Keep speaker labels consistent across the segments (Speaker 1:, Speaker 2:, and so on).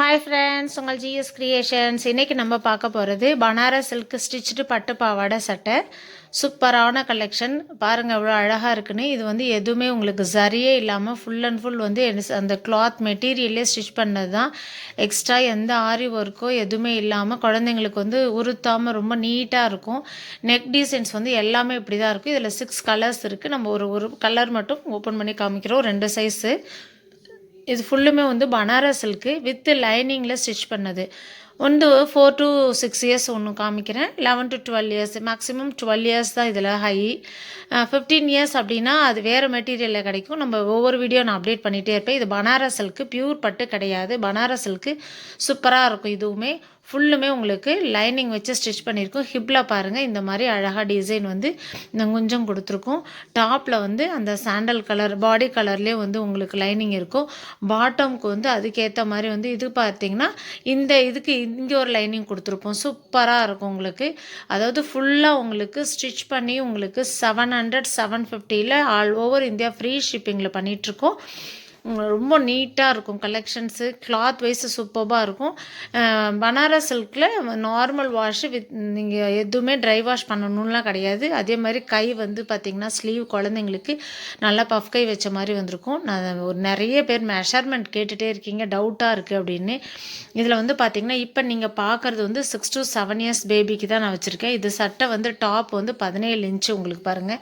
Speaker 1: Hi friends உங்கள் GS creations இன்றைக்கி நம்ம பார்க்க போகிறது பனாரஸ் சில்க் ஸ்டிச்சுடு பட்டு பாவாடை சட்டை. சூப்பரான கலெக்ஷன் பாருங்கள் எவ்வளோ அழகாக இருக்குன்னு. இது வந்து எதுவுமே உங்களுக்கு சரியே இல்லாமல் ஃபுல் அண்ட் ஃபுல் வந்து என்ன- அந்த கிளாத் மெட்டீரியல்லே ஸ்டிச் பண்ணது தான் எக்ஸ்ட்ரா எந்த ஆரி ஒர்க்கோ எதுவுமே இல்லாமல் குழந்தைங்களுக்கு வந்து உறுத்தாமல் ரொம்ப நீட்டாக இருக்கும். நெக் டிசைன்ஸ் வந்து எல்லாமே இப்படி தான் இருக்கும். இதில் சிக்ஸ் கலர்ஸ் இருக்குது நம்ம ஒரு ஒரு கலர் மட்டும் ஓப்பன் பண்ணி காமிக்கிறோம். ரெண்டு சைஸு இது ஃபுல்லுமே வந்து பனாரஸ் சில்க்கு வித் லைனிங்கில் ஸ்டிச் பண்ணது. வந்து ஃபோர் டு சிக்ஸ் இயர்ஸ் ஒன்று காமிக்கிறேன். Eleven to twelve years maximum twelve years தான் இதில் ஹை ஃபிஃப்டீன் இயர்ஸ் அப்படின்னா அது வேறு மெட்டீரியலில் கிடைக்கும். நம்ம ஒவ்வொரு வீடியோ நான் அப்டேட் பண்ணிகிட்டே இருப்பேன். இது பனாரஸ் சில்க்கு பியூர் பட்டு கிடையாது. பனாரஸ் சில்க்கு சூப்பராக இருக்கும் இதுவுமே. ஃபுல்லுமே உங்களுக்கு லைனிங் வச்சு ஸ்டிச் பண்ணியிருக்கோம். ஹிப்பில் பாருங்கள் இந்த மாதிரி அழகாக டிசைன் வந்து இந்த கொஞ்சம் கொடுத்துருக்கோம். டாப்பில் வந்து அந்த சாண்டல் கலர் பாடி கலர்லேயே வந்து உங்களுக்கு லைனிங் இருக்கும். பாட்டம்க்கு வந்து அதுக்கேற்ற மாதிரி வந்து இது பார்த்தீங்கன்னா இந்த இதுக்கு இங்கே ஒரு லைனிங் கொடுத்துருப்போம் சூப்பராக இருக்கும் உங்களுக்கு. அதாவது ஃபுல்லாக உங்களுக்கு ஸ்டிச் பண்ணி உங்களுக்கு செவன் ஹண்ட்ரட் செவன் ஃபிஃப்டியில் ஆல் ஓவர் இந்தியா ஃப்ரீ ஷிப்பிங்கில் பண்ணிகிட்ருக்கோம் ரொம்ப நீட்டாக இருக்கும் கலெக்ஷன்ஸு. கிளாத் வைஸ் சூப்பராக இருக்கும். பனாரஸ் சில்கில் நார்மல் வாஷு வித் நீங்கள் எதுவுமே ட்ரை வாஷ் பண்ணணும்லாம் கிடையாது. அதே மாதிரி கை வந்து பார்த்திங்கன்னா ஸ்லீவ் குழந்தைங்களுக்கு நல்லா பஃப் கை வச்ச மாதிரி வந்திருக்கும். நான் ஒரு நிறைய பேர் மெஷர்மெண்ட் கேட்டுகிட்டே இருக்கீங்க டவுட்டாக இருக்குது அப்படின்னு. இதில் வந்து பார்த்திங்கன்னா இப்போ நீங்கள் பார்க்குறது வந்து சிக்ஸ் டு செவன் இயர்ஸ் பேபிக்கு தான் நான் வச்சுருக்கேன். இது சட்டை வந்து டாப் வந்து பதினேழு இன்ச்சு உங்களுக்கு பாருங்கள்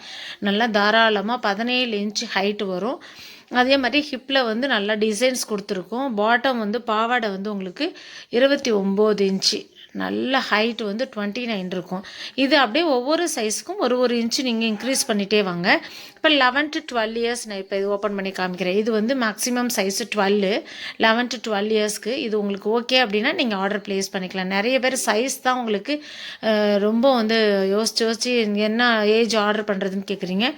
Speaker 1: நல்லா தாராளமாக பதினேழு இன்ச்சு ஹைட்டு வரும். அதே மாதிரி ஹிப்பில் வந்து நல்லா டிசைன்ஸ் கொடுத்துருக்கோம். பாட்டம் வந்து பாவாடை வந்து உங்களுக்கு இருபத்தி ஒம்பது இன்ச்சு நல்ல ஹைட் வந்து டுவெண்ட்டி நைன் இருக்கும். இது அப்படியே ஒவ்வொரு சைஸுக்கும் ஒரு ஒரு இன்ச்சு நீங்கள் இன்க்ரீஸ் பண்ணிகிட்டே வாங்க. இப்போ லெவன் டு டுவெல் இயர்ஸ் நான் இப்போ இது ஓப்பன் பண்ணி காமிக்கிறேன். இது வந்து maximum size twelve eleven to twelve இயர்ஸ்க்கு இது உங்களுக்கு ஓகே அப்படின்னா நீங்கள் ஆர்டர் ப்ளேஸ் பண்ணிக்கலாம். நிறைய பேர் சைஸ் தான் உங்களுக்கு ரொம்ப வந்து யோசிச்சு யோசிச்சு என்ன ஏஜ் ஆர்டர் பண்ணுறதுன்னு கேட்குறீங்க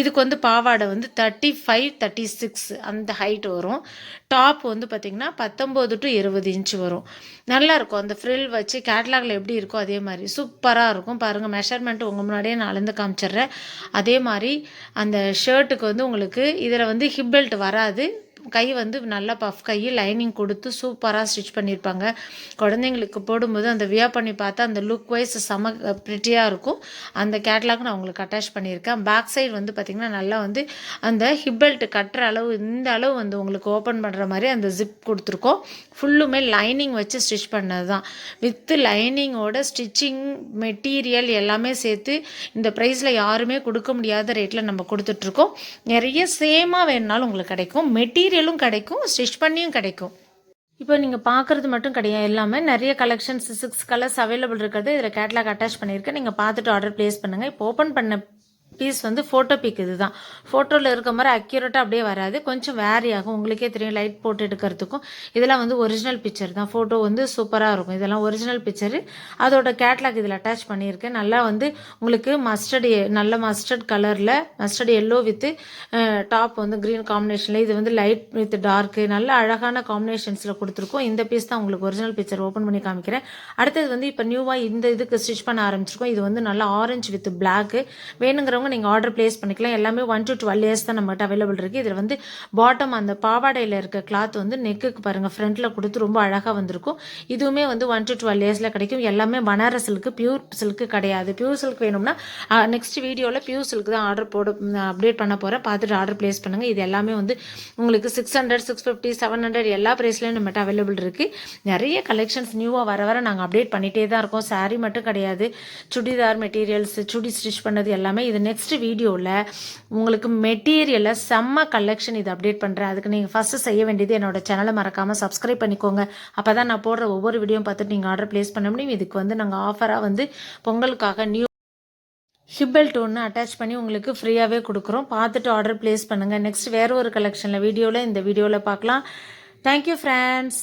Speaker 1: இதுக்கு வந்து பாவாடை வந்து தேர்ட்டி ஃபைவ் தேர்ட்டி சிக்ஸ் அந்த ஹைட் வரும். டாப் வந்து பார்த்திங்கன்னா பத்தொம்போது டு இருபது இன்ச்சு வரும். நல்லாயிருக்கும் அந்த ஃப்ரில் வச்சு கேட்லாகில் எப்படி இருக்கோ அதே மாதிரி. சூப்பராக இருக்கும். பாருங்கள் மெஷர்மெண்ட் உங்கள் முன்னாடியே நான் அளந்து காமிச்சிடுறேன். அதே மாதிரி அந்த ஷர்ட்டுக்கு வந்து உங்களுக்கு இதில் வந்து ஹிப் பெல்ட் வராது. கை வந்து நல்லா பஃப் கை லைனிங் கொடுத்து சூப்பராக ஸ்டிச் பண்ணியிருப்பாங்க. குழந்தைங்களுக்கு போடும்போது அந்த வியா பண்ணி பார்த்தா அந்த லுக் வைஸ் செம ப்ரிட்டியாக இருக்கும். அந்த கேட்லாக் நான் உங்களுக்கு அட்டாச் பண்ணியிருக்கேன். பேக் சைடு வந்து பார்த்திங்கன்னா நல்லா வந்து அந்த ஹிப் பெல்ட் கட்டுற அளவு இந்த அளவு வந்து உங்களுக்கு ஓப்பன் பண்ணுற மாதிரி அந்த ஜிப் கொடுத்துருக்கோம். ஃபுல்லுமே லைனிங் வச்சு ஸ்டிச் பண்ணது தான் வித்து லைனிங்கோட ஸ்டிச்சிங் மெட்டீரியல் எல்லாமே சேர்த்து இந்த ப்ரைஸில் யாருமே கொடுக்க முடியாத ரேட்டில் நம்ம கொடுத்துட்ருக்கோம். நிறைய சேமாக வேணுனாலும் உங்களுக்கு கிடைக்கும். மெட்டீரியல் மெட்டீரியலும் கிடைக்கும் ஸ்டிச் பண்ணியும் கிடைக்கும். இப்போ நீங்கள் பார்க்குறது மட்டும் கிடையாது எல்லாமே நிறைய கலெக்ஷன்ஸ் சிக்ஸ் கலர்ஸ் அவைலபிள் இருக்கிறது. இதில் கேட்லாக் அட்டாச் பண்ணியிருக்கேன். நீங்கள் பார்த்துட்டு ஆர்டர் ப்ளேஸ் பண்ணுங்கள் இப்போ ஓப்பன் பண்ண பீஸ் வந்து ஃபோட்டோ பிக் இது தான் ஃபோட்டோவில் இருக்க மாதிரி அக்யூரேட்டாக அப்படியே வராது. கொஞ்சம் வேரி ஆகும். உங்களுக்கே தெரியும் லைட் போட்டு எடுக்கிறதுக்கும். இதெல்லாம் வந்து ஒரிஜினல் பிக்சர் தான். ஃபோட்டோ வந்து சூப்பராக இருக்கும். இதெல்லாம் ஒரிஜினல் பிக்சரு அதோட கேட்லாக் இதில் அட்டாச் பண்ணியிருக்கேன். நல்லா வந்து உங்களுக்கு மஸ்டர்டு நல்ல மஸ்டர்ட் கலரில் மஸ்டர்டு எல்லோ வித்து டாப் வந்து க்ரீன் காம்பினேஷனில் இது வந்து லைட் வித் டார்க்கு நல்ல அழகான காம்பினேஷன்ஸில் கொடுத்துருக்கோம். இந்த பீஸ் தான் உங்களுக்கு ஒரிஜினல் பிக்சர் ஓப்பன் பண்ணி காமிக்கிறேன். அடுத்தது வந்து இப்போ நியூவாக இந்த இதுக்கு ஸ்டிச் பண்ண ஆரம்பிச்சிருக்கோம். இது வந்து நல்லா ஆரஞ்சு வித் பிளாக்கு வேணுங்கிறவங்க நீங்கள் ஆர்டர் ப்ளேஸ் பண்ணிக்கலாம். எல்லாமே ஒன் டு டுவெல் இயர்ஸ் தான் நம்மகிட்ட அவைலபிள் இருக்குது இதில் வந்து பாட்டம் அந்த பாவாடையில் இருக்க கிளாத் வந்து நெக்குக்கு பாருங்கள் ஃப்ரண்ட்டில் கொடுத்து ரொம்ப அழகாக வந்திருக்கும். இதுவுமே வந்து ஒன் டு டுவெல் இயர்ஸில் கிடைக்கும். எல்லாமே பனாரஸ் சில்க்கு பியூர் சில்க்கு கிடையாது. பியூர் சில்க் வேணும்னா நெக்ஸ்ட் வீடியோவில் பியூர் சில்க் தான் ஆர்டர் போட அப்டேட் பண்ண போகிறேன் பார்த்துட்டு ஆர்டர் ப்ளேஸ் பண்ணுங்கள் இது எல்லாமே வந்து உங்களுக்கு six hundred six fifty seven hundred எல்லா ப்ரைஸ்லையும் நம்மகிட்ட அவைலபிள் இருக்குது நிறைய கலெக்ஷன்ஸ் நியூவாக வர வர நாங்கள் அப்டேட் பண்ணிகிட்டே தான் இருக்கோம். சாரீ மட்டும் கிடையாது. சுடிதார் மெட்டீரியல்ஸ் சுடி ஸ்டிச் பண்ணது எல்லாமே இது நெக்ஸ்ட் வீடியோவில் உங்களுக்கு மெட்டீரியலை செம்ம கலெக்ஷன் இது அப்டேட் பண்ணுறேன் அதுக்கு நீங்கள் ஃபஸ்ட்டு செய்ய வேண்டியது என்னோட சேனலை மறக்காமல் சப்ஸ்கிரைப் பண்ணிக்கோங்க. அப்போ தான் நான் போடுற ஒவ்வொரு வீடியோ பார்த்துட்டு நீங்கள் ஆர்டர் ப்ளேஸ் பண்ண முடியும். இதுக்கு வந்து நாங்கள் ஆஃபராக வந்து பொங்கலுக்காக நியூ ஹிப்பல் டோன்னு அட்டாச் பண்ணி உங்களுக்கு ஃப்ரீயாகவே கொடுக்குறோம். பார்த்துட்டு ஆர்டர் ப்ளேஸ் பண்ணுங்கள் நெக்ஸ்ட் வேறு ஒரு கலெக்ஷனில் வீடியோவில் இந்த வீடியோவில் பார்க்கலாம். Thank you friends